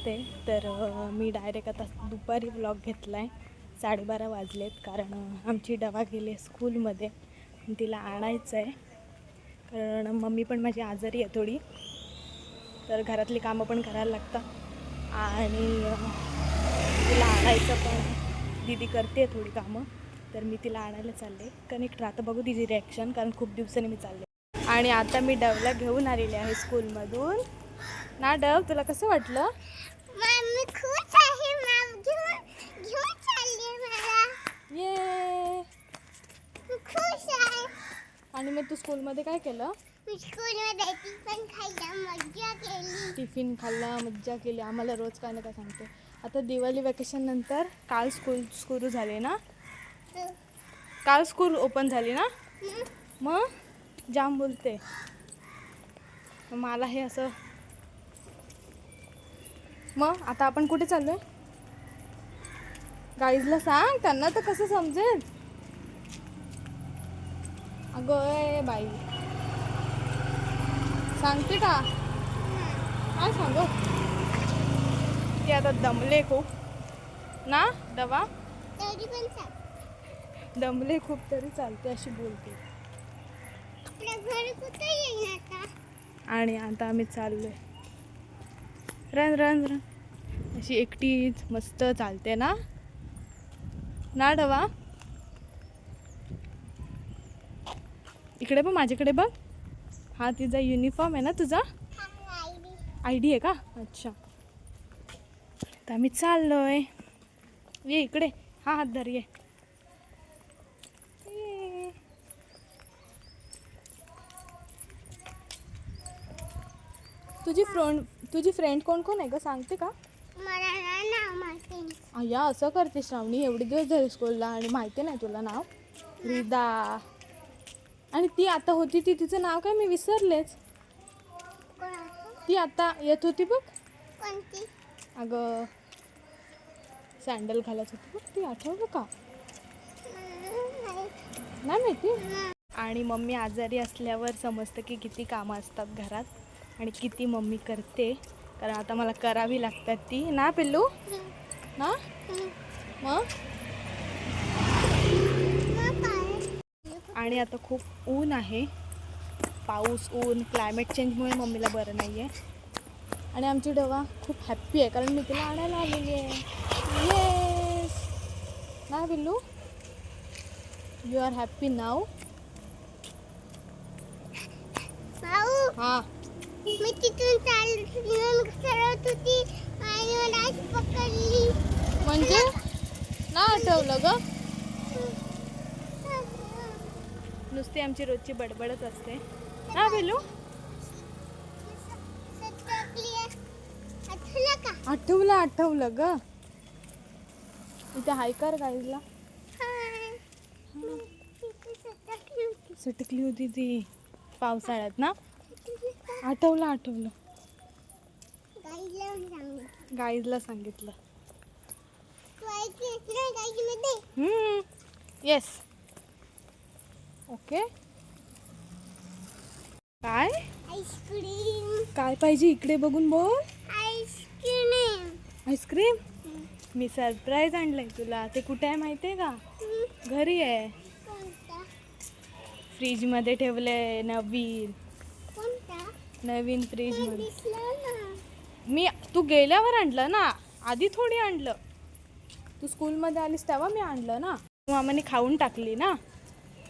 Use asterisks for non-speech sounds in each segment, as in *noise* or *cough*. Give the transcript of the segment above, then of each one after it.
असते तर मी डायरेक्ट आता दुपारी ब्लॉग घेतला आहे साडेबारा वाजलेत कारण आमची डबा गेली आहे स्कूलमध्ये तिला आणायचं आहे कारण मम्मी पण माझी आजारी आहे थोडी. तर घरातली कामं पण करायला लागतात. आणि तिला आणायचं पण दीदी करते थोडी कामं. तर मी तिला आणायला चालले. कनेक्ट राहतं बघू तिची रिॲक्शन कारण खूप दिवसांनी मी चालले. आणि आता मी डवला घेऊन आलेले आहे स्कूलमधून ना डव तुला कसं वाटलं मम्मी खुश आहे मॅम घेऊन घेऊन चालली मला ये आहे आणि मग तू स्कूलमध्ये काय केलं? स्कूलमध्ये टिफिन खायला मज्जा केली. टिफिन खाल्ला मज्जा केली. आम्हाला रोज काय ना काय सांगते. आता दिवाळी वेकेशन नंतर काल स्कूल सुरू झाले ना? काल स्कूल ओपन झाली ना? मग? जाम बोलते. मला हे असं मग आता आपण कुठे चाललोय? गाईजला सांग त्यांना तर कसं समजेल? अगं ए बाई. सांगते का? काय सांगू. ते आता दमले खूप. ना? दवा? तरी पण सांग दमले खूप तरी चालते अशी बोलते. आणि आता आम्ही चाललोय. Run run run. अशी एकटीच मस्त चालते ना? ना डवा इकडे बघ माझ्याकडे बघ. हा तिचा युनिफॉर्म आहे ना तुझा? आय डी आहे का? अच्छा. तर आम्ही चाललोय. ये इकडे. हा हात धर ये. तुझी फ्रेंड तुझी फ्रेंड कोण कोण आहे ग? सांगते का? अय्या असं करते श्रावणी? एवढे दिवस झाले स्कूलला आणि माहिती नाही तुला नाव? रिदा. आणि ती आता होती ती तिचं नाव काय? मी विसरलेच. ती आता येत होती बघ. कोणती? अगं सँडल घालत होती बघ. ती आठवलं का? नाही माहिती. आणि मम्मी आजारी असल्यावर समजतं की किती कामं असतात घरात आणि किती मम्मी करते. कारण आता मला करावी लागतात ती. ना पिल्लू? ना? मग? आणि आता खूप ऊन आहे. पाऊस ऊन क्लायमेट चेंजमुळे मम्मीला बरं नाही आहे आणि आमची डवा खूप हॅप्पी आहे कारण मी तिला आणायला आलेली आहे. येस ना बिल्लू? यू आर हॅप्पी नाव हां. मी तिथून चालून सरत होती. म्हणजे? ना आठवलं ग? नुसती आमची रोजची बडबडच असते. ना बेलू? आठवलं आठवलं ग. इथे हाय कर गाईजला सटकली होती. ती पावसाळ्यात ना? आठवलं आठवलं. गाईजला सांगितलं? येस ओके काय? Ice cream. काय पाहिजे इकडे बघून बोल. आईस्क्रीम. आईस्क्रीम? मी सरप्राईज आणलंय तुला. ते कुठे आहे माहिती आहे का घरी आहे. फ्रीजमध्ये ठेवलंय नवीन. नवीन फ्रीजमध्ये दिसलं ना मी तू गेल्यावर आणलं ना आधी थोडी आणलं. तू स्कूलमध्ये आलीस तेव्हा मी आणलं ना. मामाने खाऊन टाकली ना.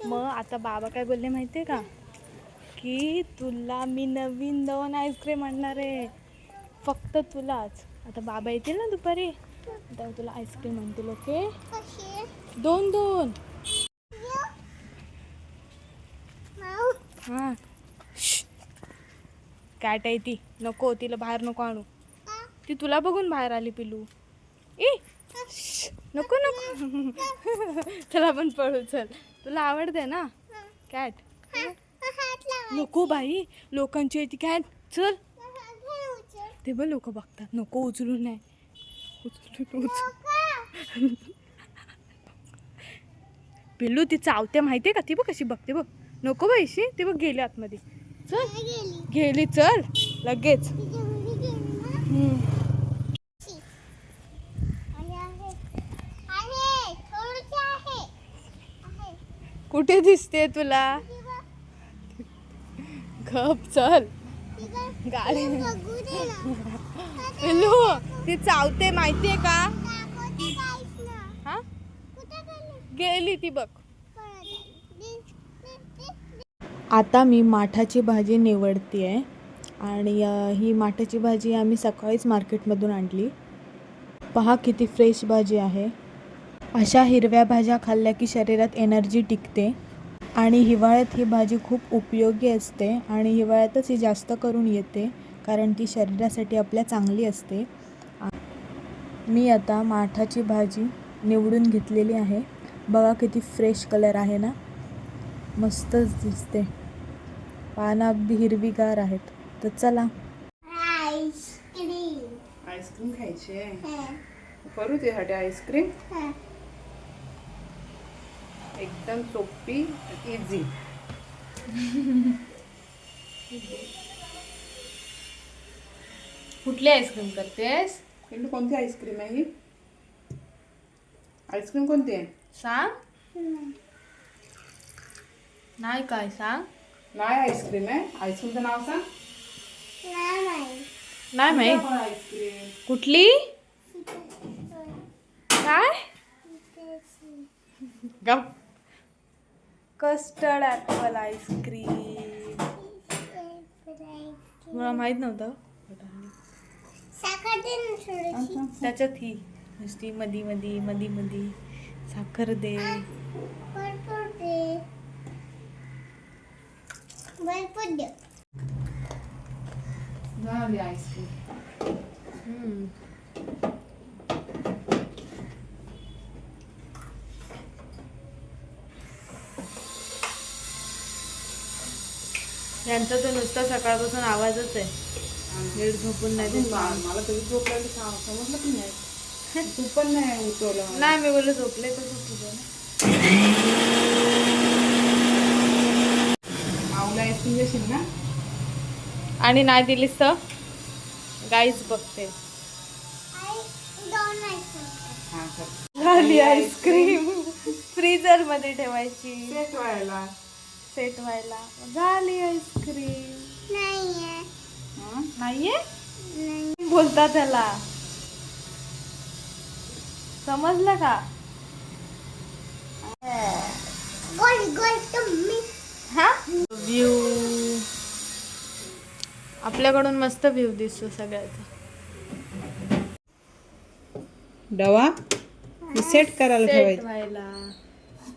मग आता बाबा काय बोलले माहिती आहे का? की तुला मी नवीन दोन आईस्क्रीम आणणार आहे. फक्त तुलाच. आता बाबा येतील ना दुपारी. तेव्हा तुला आईस्क्रीम आणतील ओके? दोन दोन. हां. कॅट आहे ती. नको तिला बाहेर नको आणू. ती तुला बघून बाहेर आली पिलू ए नको नको. *laughs* चल पण पळू चल. तुला आवडते ना? कॅट. नको बाई लोकांची आहे ती. कॅट चल. ते पण लोक बघतात. नको उचलू नाही उचलू उचल. पिल्लू ती चावते आहे का? ती बघ कशी बघते बघ. नको बाईशी ती बघ गेली आतमध्ये. चल. गेली. चल. लगेच. कुठे दिसते तुला? खप चल. गाडी. हॅलो ती चावते माहितीये का? हा? गेली ती बघ. आता मी माठाची भाजी निवडते आहे आणि ही माठाची भाजी आम्ही सकाळीच मार्केटमधून आणली. पहा किती फ्रेश भाजी आहे. अशा हिरव्या भाज्या खाल्ल्या की शरीरात एनर्जी टिकते. आणि हिवाळ्यात ही भाजी खूप उपयोगी असते आणि हिवाळ्यातच ही जास्त करून येते कारण ती शरीरासाठी आपल्या चांगली असते. मी आता माठाची भाजी निवडून घेतलेली आहे. बघा किती फ्रेश कलर आहे ना. मस्तच दिसते. पानं अगदी हिरवीगार आहेत. तर चला. आईस्क्रीम. खायची आहे. हा, करू त्यासाठी आईस्क्रीम. हा. एकदम सोपी इझी कुठली आईस्क्रीम करतेस? पिंटू कोणती आईस्क्रीम आहे ही? आईस्क्रीम कोणती आहे? सांग. नाही काय सांग. नाही आईस्क्रीम आहे. आईस्क्रीमचं नाव सांग. नाही माहीत. आईस्क्रीम कुठली? काय? गप. कस्टर्ड ॲपल आईस्क्रीम मला माहीत नव्हतं. त्याच्यात ही. नुसती मधी मधी मधी मधी. साखर दे. भरपूर दे. झाली आईस्क्रीम हम्म. यांचा तर नुसता सकाळपासून आवाजच आहे नीट झोपून नाही मला. तरी झोप लागली सा- समजलं पण नाही *laughs* तू पण नाही उठवलं मला. नाही मी बोलले झोपले तर झोपू *laughs* आईस्क्रीम देशील ना? आणि नाही दिलीस तर? गाईच बघते. हा झाली आईस्क्रीम. फ्रीजरमध्ये ठेवायची. सेट व्हायला. सेट व्हायला. झाली आईस्क्रीम. नाहीये. हा? नाहीये? नाही. बोलता त्याला. समजलं का? गोल गोल व्ह्यू आपल्याकडून मस्त व्ह्यू दिसतो सगळ्याचा. डवा सेट करायला ठेवायचं.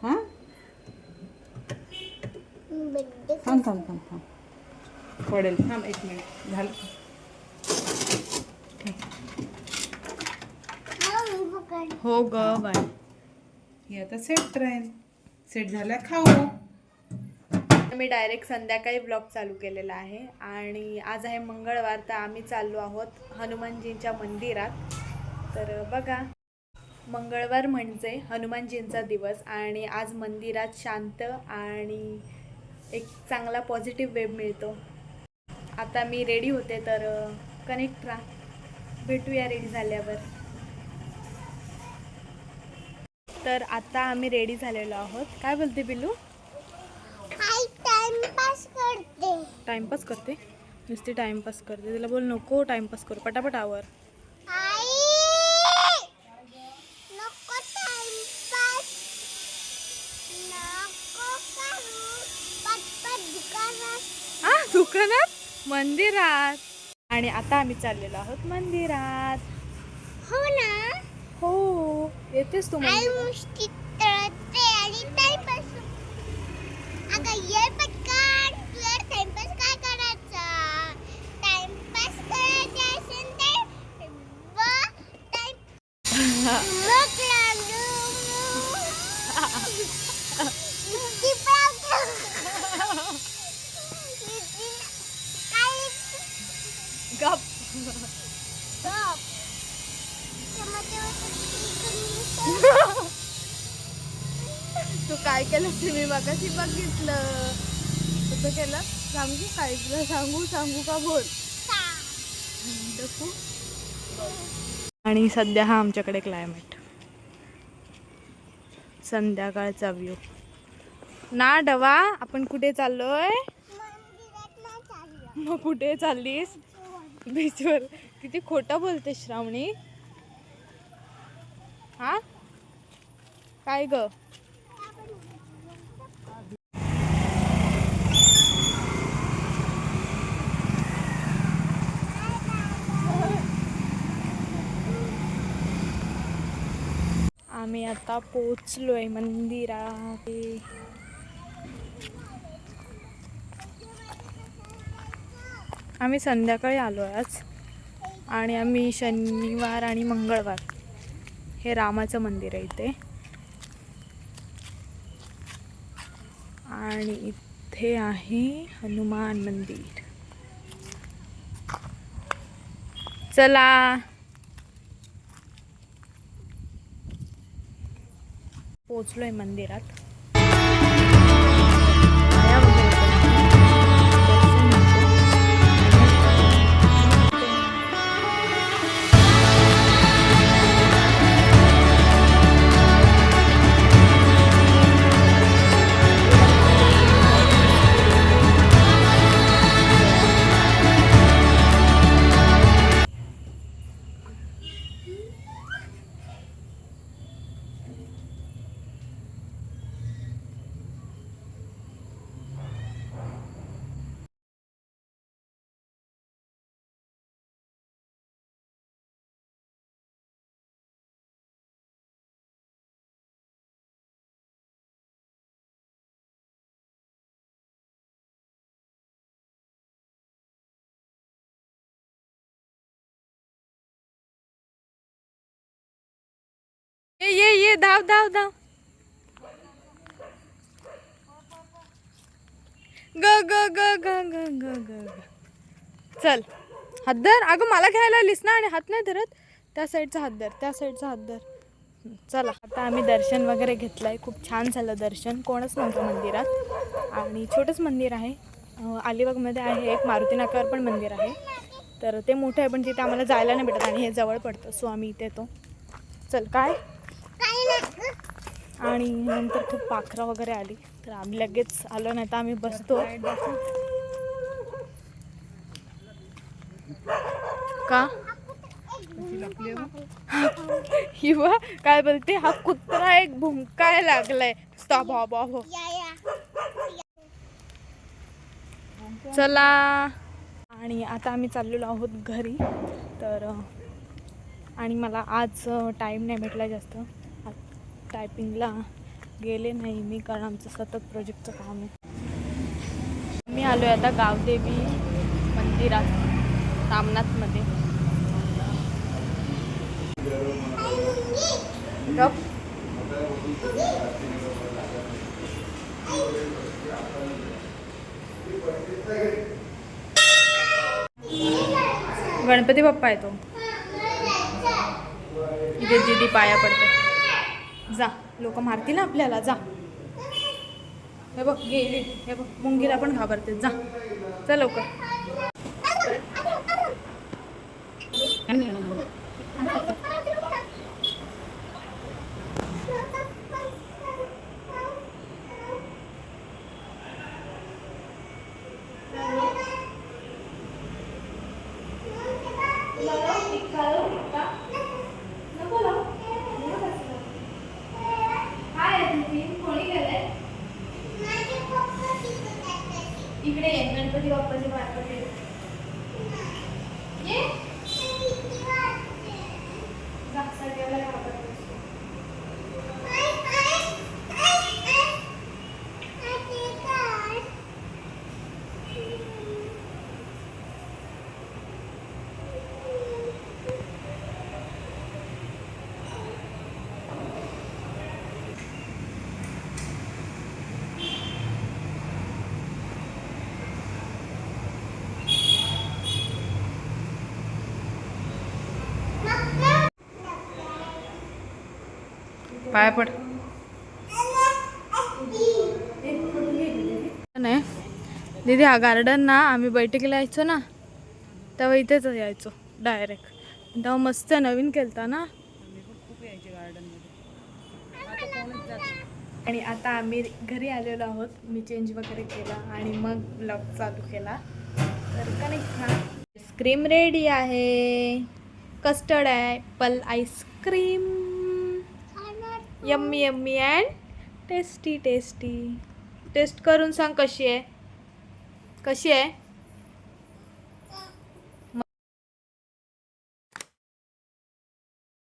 हा? थांब थांब थांब थांब. पडेल. थांब एक मिनिट झालं. हा. हो ग बाय हे आता सेट राहील. सेट झाल्या खाऊ. मी डायरेक्ट संध्याकाळी ब्लॉग चालू केलेला आहे. आणि आज आहे मंगळवार तर आम्ही चाललो आहोत हनुमानजींच्या मंदिरात. तर बघा मंगळवार म्हणजे हनुमानजींचा दिवस आणि आज मंदिरात शांत आणि एक चांगला पॉझिटिव्ह वेब मिळतो. आता मी रेडी होते तर कनेक्ट राहा. भेटूया रेडी झाल्यावर. तर आता आम्ही रेडी झालेलो आहोत. काय बोलते बिलू आई टाइमपास करते टाइमपास करते. नुसती टाइमपास करते. तिला बोल नको टाइमपास करू. पटापट आवर. आई! नको टाइमपास. नको करू. पटपट दुकानात. मंदिरात. आणि आता आम्ही चाललेलो आहोत मंदिरात. हो ना? हो येतेस तू आई मंदिरात? मुष्टी तळते आणि टाइमपास अगं ये पटकन तुला टाइमपास काय करायचा टाइमपास करायचा असेल तर ब टाइम मग लागू नुसती पावतं. नुसती काही गप गप. त्यामध्ये होतं तू काय केलं ते मी मगाशी बघितलं. कसं केलं? सांगू? काय तुला सांगू? सांगू का बोल? आणि सध्या हा आमच्याकडे क्लायमेट संध्याकाळचा व्ह्यू ना डवा आपण कुठे चाललोय? मग कुठे चाललीस? बीचवर किती खोटं बोलते श्रावणी. हा? काय ग? आम्ही आता पोचलो आहे मंदिरात. आम्ही संध्याकाळी आलो आज. आणि आम्ही शनिवार आणि मंगळवार हे रामाचं मंदिर आहे इथे. आणि इथे आहे हनुमान मंदिर. चला! पोचलो आहे मंदिरात. ये धाव धाव धाव. ग ग ग ग ग ग ग चल. हात धर. अगं मला घ्यायला आलीस ना आणि हात नाही धरत? त्या साईडचा हात धर त्या साईडचा हात धर. चला. आता आम्ही दर्शन वगैरे घेतलं आहे खूप छान झालं दर्शन. कोणच नव्हतं मंदिरात. आणि छोटंच मंदिर आहे. अलिबागमध्ये आहे एक मारुतीनाकर पण मंदिर आहे. तर ते मोठं आहे पण तिथे आम्हाला जायला नाही भेटत आणि हे जवळ पडतं सो आम्ही इथे येतो. चल काय? आणि नंतर खूप पाखरं वगैरे आली. तर आम्ही लगेच आलो नाही तर आम्ही बसतो. का? किंवा काय बोलते? हा कुत्रा एक भुंकाय लागलाय. भा भा चला. आणि आता आम्ही चाललेलो आहोत घरी. तर आणि मला आज टाईम नाही भेटला जास्त. टायपिंगला गेले नाही मी कारण आमचं सतत प्रोजेक्टचं काम आहे. मी आलो आहे आता गावदेवी मंदिरात रामनाथमध्ये. गणपती बाप्पा आहे तो इथे दिदी पाया पडते जा. लोक मारतील ना आपल्याला जा. हे बघ गेली. हे बघ मुंगीला पण घाबरते जा. चल लवकर. गणपती बाप्पाचे पाय पाया पड. नाही हा गार्डन ना आम्ही बैठकीला यायचो ना तेव्हा इथेच यायचो डायरेक्ट तेव्हा मस्त नवीन केलता ना. आणि आता आम्ही घरी आलेलो आहोत मी चेंज वगैरे केला आणि मग ब्लॉग चालू केला. तर कनेक्ट आईस्क्रीम रेडी आहे. कस्टर्ड आहे पल ice cream yummy yummy and tasty tasty taste करून सांग कशी आहे? कशी आहे?